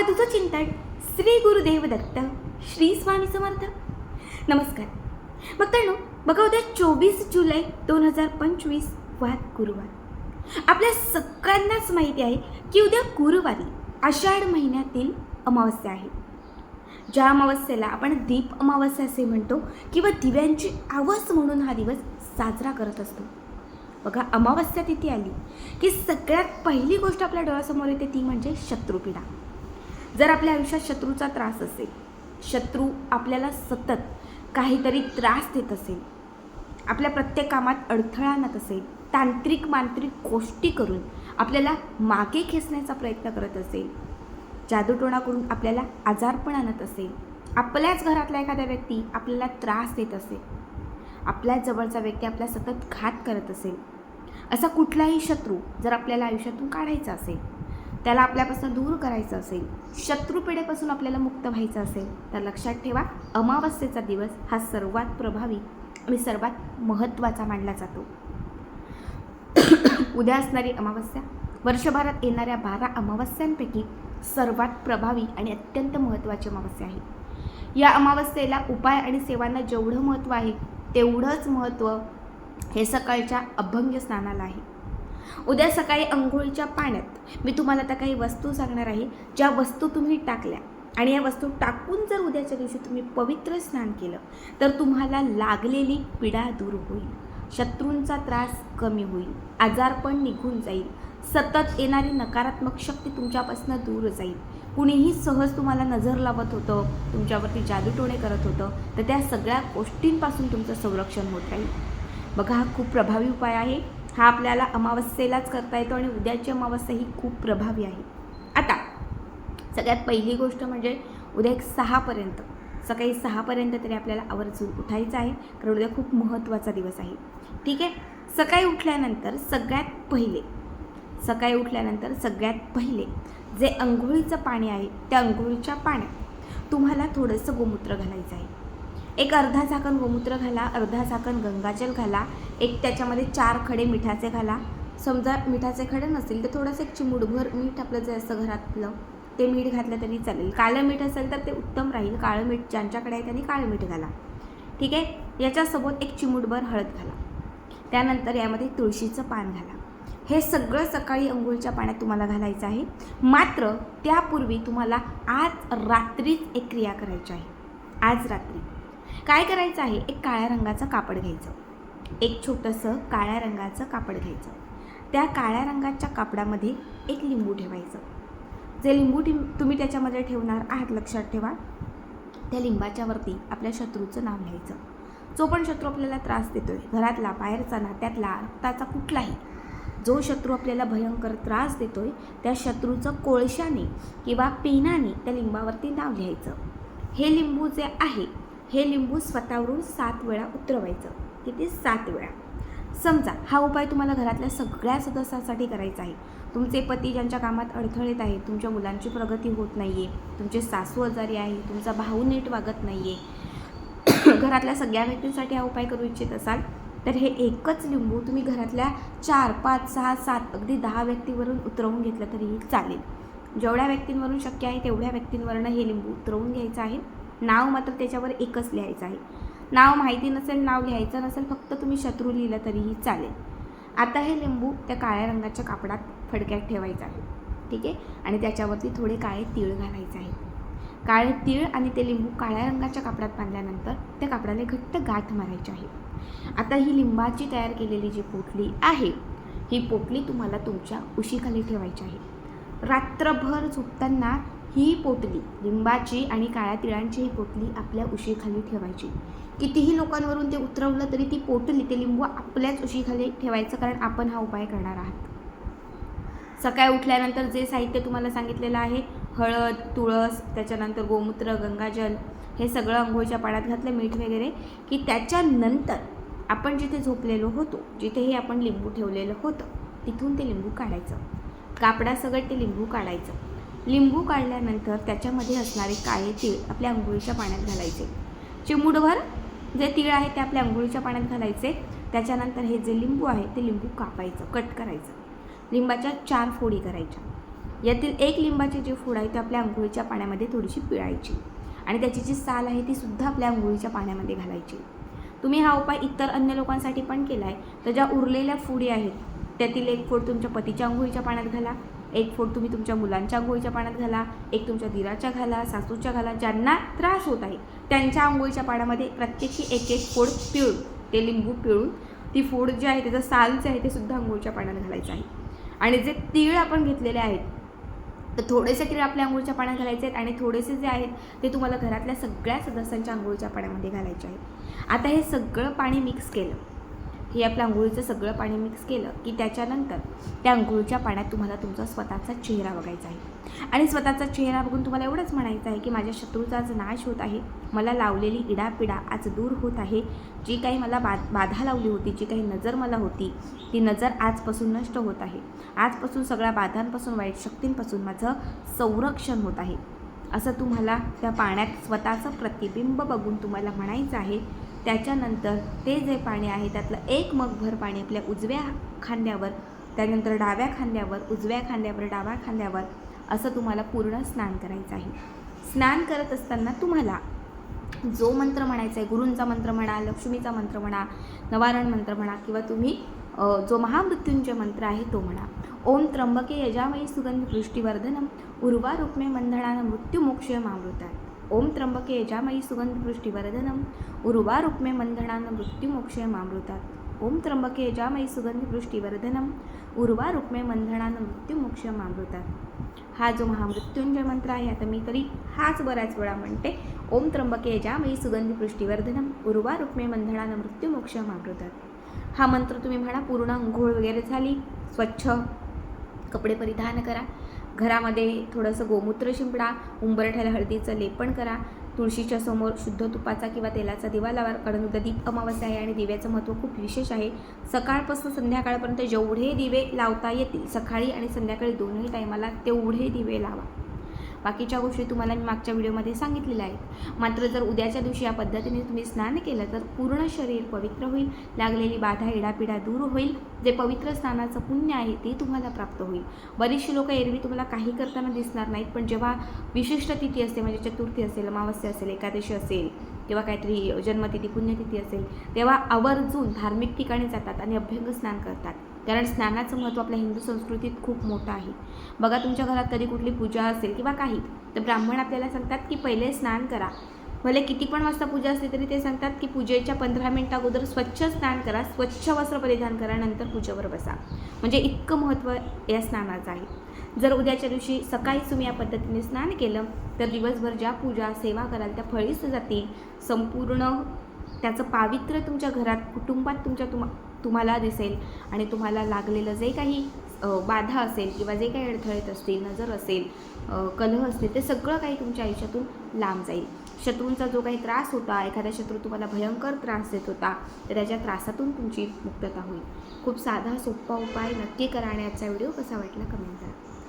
अवधूत चिंतन श्री गुरुदेव दत्त श्री स्वामी समर्थ. नमस्कार. बघतानो बघा उद्या चोवीस जुलै दोन हजार पंचवीस वाद गुरुवार. आपल्या सगळ्यांनाच माहिती आहे की उद्या गुरुवारी आषाढ महिन्यातील अमावस्या आहे. ज्या अमावस्येला आपण दीप अमावस्या असे म्हणतो किंवा दिव्यांची आवस म्हणून हा दिवस साजरा करत असतो. बघा अमावस्या तिथी आली की सगळ्यात पहिली गोष्ट आपल्या डोळ्यासमोर येते ती म्हणजे शत्रुपीडा. जर आपल्या आयुष्यात शत्रूचा त्रास असेल शत्रू आपल्याला सतत काहीतरी त्रास देत असेल आपल्या प्रत्येक कामात अडथळा आणत असेल तांत्रिक मांत्रिक गोष्टी करून आपल्याला मागे खेचण्याचा प्रयत्न करत असेल जादूटोणा करून आपल्याला आजारपण आणत असेल आपल्याच घरातला एखादा व्यक्ती आपल्याला त्रास देत असेल आपल्याच जवळचा व्यक्ती आपल्या सतत घात करत असेल असा कुठलाही शत्रू जर आपल्याला आयुष्यातून काढायचा असेल त्याला आपल्यापासून दूर करायचं असेल शत्रुपिढेपासून आपल्याला मुक्त व्हायचं असेल तर लक्षात ठेवा अमावस्येचा दिवस हा सर्वात प्रभावी आणि सर्वात महत्त्वाचा मानला जातो. उद्या असणारी अमावस्या वर्षभरात येणाऱ्या बारा अमावस्यांपैकी सर्वात प्रभावी आणि अत्यंत महत्त्वाची अमावस्या आहे. या अमावस्येला उपाय आणि सेवांना जेवढं महत्त्व आहे तेवढंच महत्त्व हे सकाळच्या अभंग्य स्नानाला आहे. उद्या सकाळी अंघोळीच्या पाण्यात मी तुम्हाला त्या काही वस्तू सांगणार आहे ज्या वस्तू तुम्ही टाकल्या. आणि या वस्तू टाकून जर उद्याच्या दिवशी तुम्ही पवित्र स्नान केलं तर तुम्हाला लागलेली पीडा दूर होईल. शत्रूंचा त्रास कमी होईल. आजारपण निघून जाईल. सतत येणारी नकारात्मक शक्ती तुमच्यापासून दूर जाईल. कुणीही सहज तुम्हाला नजर लावत होतं तुमच्यावरती जादूटोणे करत होतं तर त्या सगळ्या गोष्टींपासून तुमचं संरक्षण होत राहील. बघा हा खूप प्रभावी उपाय आहे. हा आपल्याला अमावस्येलाच करता येतो आणि उद्याची अमावस्या ही खूप प्रभावी आहे. आता सगळ्यात पहिली गोष्ट म्हणजे उद्या एक सहापर्यंत सकाळी सहापर्यंत तरी आपल्याला आवर्जून उठायचं आहे कारण उद्या खूप महत्त्वाचा दिवस आहे. ठीक आहे? सकाळी उठल्यानंतर सगळ्यात पहिले सकाळी उठल्यानंतर सगळ्यात पहिले जे अंघोळीचं पाणी आहे त्या अंघोळीच्या पाण्यात तुम्हाला थोडंसं गोमूत्र घालायचं आहे. एक अर्धा झाकण गोमूत्र घाला अर्धा झाकण गंगाजल घाला एक त्याच्यामध्ये चार खडे मिठाचे घाला. समजा मिठाचे खडे नसतील तर थोडंसं एक चिमूटभर मीठ आपलं जे असतं घरातलं ते मीठ घातलं तरी चालेल. काळं मीठ असेल तर ते उत्तम राहील. काळं मीठ ज्यांच्याकडे आहे त्यांनी काळं मीठ घाला. ठीक आहे? याच्यासोबत एक चिमूटभर हळद घाला. त्यानंतर यामध्ये तुळशीचं पान घाला. हे सगळं सकाळी अंघोळीच्या पाण्यात तुम्हाला घालायचं आहे. मात्र त्यापूर्वी तुम्हाला आज रात्रीच एक क्रिया करायची आहे. आज रात्री. काय करायचं आहे? एक काळ्या रंगाचं कापड घ्यायचं. एक छोटंसं काळ्या रंगाचं कापड घ्यायचं. त्या काळ्या रंगाच्या कापडामध्ये एक लिंबू ठेवायचं. जे लिंबू ठे तुम्ही त्याच्यामध्ये ठेवणार आहात लक्षात ठेवा. त्या लिंबाच्या वरती आपल्या शत्रूचं नाव लिहायचं. जो पण शत्रू आपल्याला त्रास देतो आहे घरातला बाहेरचा नात्यातला रक्ताचा कुठलाही जो शत्रू आपल्याला भयंकर त्रास देतो आहे त्या शत्रूचं कोळशाने किंवा पेनाने त्या लिंबावरती नाव लिहायचं. हे लिंबू जे आहे हे लिंबू स्वतःवरून सात वेळा उतरवायचं. किती? सात वेळा. समजा हा उपाय तुम्हाला घरातल्या सगळ्या सदस्यांसाठी करायचा आहे. तुमचे पती ज्यांच्या कामात अडथळेत आहे तुमच्या मुलांची प्रगती होत नाही आहे तुमचे सासू आजारी आहे तुमचा भाऊ नीट वागत नाही आहे घरातल्या सगळ्या व्यक्तींसाठी हा उपाय करू इच्छित असाल तर हे एकच लिंबू तुम्ही घरातल्या चार पाच सहा सात अगदी दहा व्यक्तीवरून उतरवून घेतलं तरीही चालेल. जेवढ्या व्यक्तींवरून शक्य आहे तेवढ्या व्यक्तींवरनं हे लिंबू उतरवून घ्यायचं आहे. नाव मात्र त्याच्यावर एकच लिहायचं आहे. नाव माहिती नसेल नाव लिहायचं नसेल फक्त तुम्ही शत्रू लिहिलं तरीही चालेल. आता हे लिंबू त्या काळ्या रंगाच्या कापडात फडक्यात ठेवायचं आहे. ठीक आहे? आणि त्याच्यावरती थोडे काळे तीळ घालायचे आहेत काळे तीळ आणि ते लिंबू काळ्या रंगाच्या कापडात बांधल्यानंतर त्या कापडाला घट्ट गाठ मारायची आहे. आता ही लिंबाची तयार केलेली जी पोटली आहे ही पोटली तुम्हाला तुमच्या उशीखाली ठेवायची आहे. रात्रभर झोपताना ही पोटली लिंबाची आणि काळ्या तिळांची ही पोटली आपल्या उशीखाली ठेवायची. कितीही लोकांवरून ते उतरवलं तरी ती पोटली ते लिंबू आपल्याच उशीखाली ठेवायचं कारण आपण हा उपाय करणार आहात. सकाळी उठल्यानंतर जे साहित्य तुम्हाला सांगितलेलं आहे हळद तुळस त्याच्यानंतर गोमूत्र गंगाजल हे सगळं अंघोळीच्या पाण्यात घातलं मीठ वगैरे की त्याच्यानंतर आपण जिथे झोपलेलो होतो जिथेही आपण लिंबू ठेवलेलं होतं तिथून ते लिंबू काढायचं. कापडासकट ते लिंबू काढायचं. लिंबू काढल्यानंतर त्याच्यामध्ये असणारे काळे तीळ आपल्या अंघोळीच्या पाण्यात घालायचे. चिमूटभर जे तीळ आहे ते आपल्या अंघोळीच्या पाण्यात घालायचे. त्याच्यानंतर हे जे लिंबू आहे ते लिंबू कापायचं कट करायचं. लिंबाच्या चार फोडी करायच्या. यातील एक लिंबाची जी फोड आहे ती आपल्या आंघोळीच्या पाण्यामध्ये थोडीशी पिळायची. आणि त्याची जी साल आहे ती सुद्धा आपल्या आंघोळीच्या पाण्यामध्ये घालायची. तुम्ही हा उपाय इतर अन्य लोकांसाठी पण केला आहे तर ज्या उरलेल्या फुडी आहेत त्यातील एक फोड तुमच्या पतीच्या आंघोळीच्या पाण्यात घाला. एक फोड तुम्ही तुमच्या मुलांच्या आंघोळीच्या पाण्यात घाला एक तुमच्या दिराच्या घाला सासूच्या घाला ज्यांना त्रास होत आहे त्यांच्या आंघोळीच्या पाण्यामध्ये प्रत्येकी एक एक फोड पिळून ते लिंबू पिळून ती फोड जी आहे त्याचं साल जे आहे ते सुद्धा आंघोळीच्या पाण्यात घालायचं आहे. आणि जे तीळ आपण घेतलेले आहेत तर थोडेसे तीळ आपल्या आंघोळीच्या पाण्यात घालायचे आहेत आणि थोडेसे जे आहेत ते तुम्हाला घरातल्या सगळ्या सदस्यांच्या आंघोळीच्या पाण्यामध्ये घालायचे आहे आता हे सगळं पाणी मिक्स केलं. हे आपल्या आंघोळीचं सगळं पाणी मिक्स केलं की त्याच्यानंतर त्या आंघोळीच्या पाण्यात तुम्हाला तुमचा स्वतःचा चेहरा बघायचा आहे. आणि स्वतःचा चेहरा बघून तुम्हाला एवढंच म्हणायचं आहे की माझ्या शत्रूचा आज नाश होत आहे. मला लावलेली इडापिडा आज दूर होत आहे. जी काही मला बा बाधा लावली होती जी काही नजर मला होती ती नजर आजपासून नष्ट होत आहे. आजपासून सगळ्या बाधांपासून वाईट शक्तींपासून माझं संरक्षण होत आहे. असं तुम्हाला त्या पाण्यात स्वतःचं प्रतिबिंब बघून तुम्हाला म्हणायचं आहे. त्याच्यानंतर ते जे पाणी आहे त्यातलं एक मगभर पाणी आपल्या उजव्या खांद्यावर त्यानंतर डाव्या खांद्यावर उजव्या खांद्यावर डाव्या खांद्यावर असं तुम्हाला पूर्ण स्नान करायचं आहे. स्नान करत असताना तुम्हाला जो मंत्र म्हणायचा आहे गुरूंचा मंत्र म्हणा लक्ष्मीचा मंत्र म्हणा नवारण मंत्र म्हणा किंवा तुम्ही जो महामृत्यूंचे मंत्र आहे तो म्हणा. ओम त्र्यंबके यजामयी सुगंध पृष्टीवर्धनम उर्वा रुक्मे मंधनानं मृत्युमोक्षय मामृतात. ओम त्र्यंबके यजामयी सुगंध पृष्टीवर्धनम उर्वा रुक्मे मंधनानं मृत्युमोक्षय मामृतात। ओम त्र्यंबके यजामयी सुगंध पृष्टीवर्धनम उर्वा रुक्मे मंधनानं मृत्युमोक्षय मामृतात। हा जो महामृत्युंजय मंत्र आहे आता मी तरी हाच बऱ्याच वेळा म्हणते ओम त्र्यंबके यजामयी सुगंध पृष्टीवर्धनम उर्वा रुक्मे मंधनानं मृत्युमोक्ष मामृतात। हा मंत्र तुम्ही म्हणा पूर्ण अंघोळ वगैरे झाली स्वच्छ कपडे परिधान करा घरामध्ये थोडंसं गोमूत्र शिंपडा उंबरठ्याला हळदीचं लेपन करा तुळशीच्या समोर शुद्ध तुपाचा किंवा तेलाचा दिवा लावा कारण उद्या दीप अमावस्या आहे आणि दिव्याचं महत्त्व खूप विशेष आहे. सकाळपासून संध्याकाळपर्यंत जेवढे दिवे लावता येतील सकाळी आणि संध्याकाळी दोन्ही टायमाला तेवढे दिवे लावा. बाकीच्या गोष्टी तुम्हाला मी मागच्या व्हिडिओमध्ये सांगितलेल्या आहेत. मात्र जर उद्याच्या दिवशी या पद्धतीने तुम्ही स्नान केलं तर पूर्ण शरीर पवित्र होईल लागलेली बाधा इडापिडा दूर होईल. जे पवित्र स्नानाचं पुण्य आहे ते तुम्हाला प्राप्त होईल. बरीचशी लोक एरवी तुम्हाला काही करताना दिसणार नाहीत पण जेव्हा विशिष्ट तिथी असते म्हणजे चतुर्थी असेल अमावस्या असेल एकादशी असेल किंवा काहीतरी जन्मतिथी पुण्यतिथी असेल तेव्हा आवर्जून धार्मिक ठिकाणी जातात आणि अभ्यंग स्नान करतात. कारण स्नानाचं महत्त्व आपल्या हिंदू संस्कृतीत खूप मोठं आहे. बघा तुमच्या घरात कधी कुठली पूजा असेल किंवा काही तर ब्राह्मण आपल्याला सांगतात की पहिले स्नान करा. भले किती पण वाजता पूजा असली तरी ते सांगतात की पूजेच्या पंधरा मिनिटा अगोदर स्वच्छ स्नान करा स्वच्छ वस्त्र परिधान करा नंतर पूजेवर बसा. म्हणजे इतकं महत्त्व या स्नानाचं आहे. जर उद्याच्या दिवशी सकाळीच तुम्ही या पद्धतीने स्नान केलं तर दिवसभर ज्या पूजा सेवा कराल त्या फळीस जातील. संपूर्ण त्याचं पावित्र्य तुमच्या घरात कुटुंबात तुमच्या तुम तुम्हाला दिसेल आणि तुम्हाला लागलेलं जे काही बाधा असेल किंवा जे काही अडथळे येत असतील नजर असेल कलह असतील ते सगळं काही तुमच्या आयुष्यातून लांब जाईल. शत्रूंचा जो काही त्रास होता एखादा शत्रू तुम्हाला भयंकर त्रास देत होता तर त्याच्या त्रासातून तुमची मुक्तता होईल. खूप साधा सोपा उपाय नक्की करा आणि आजचा व्हिडिओ कसा वाटला कमेंट करा.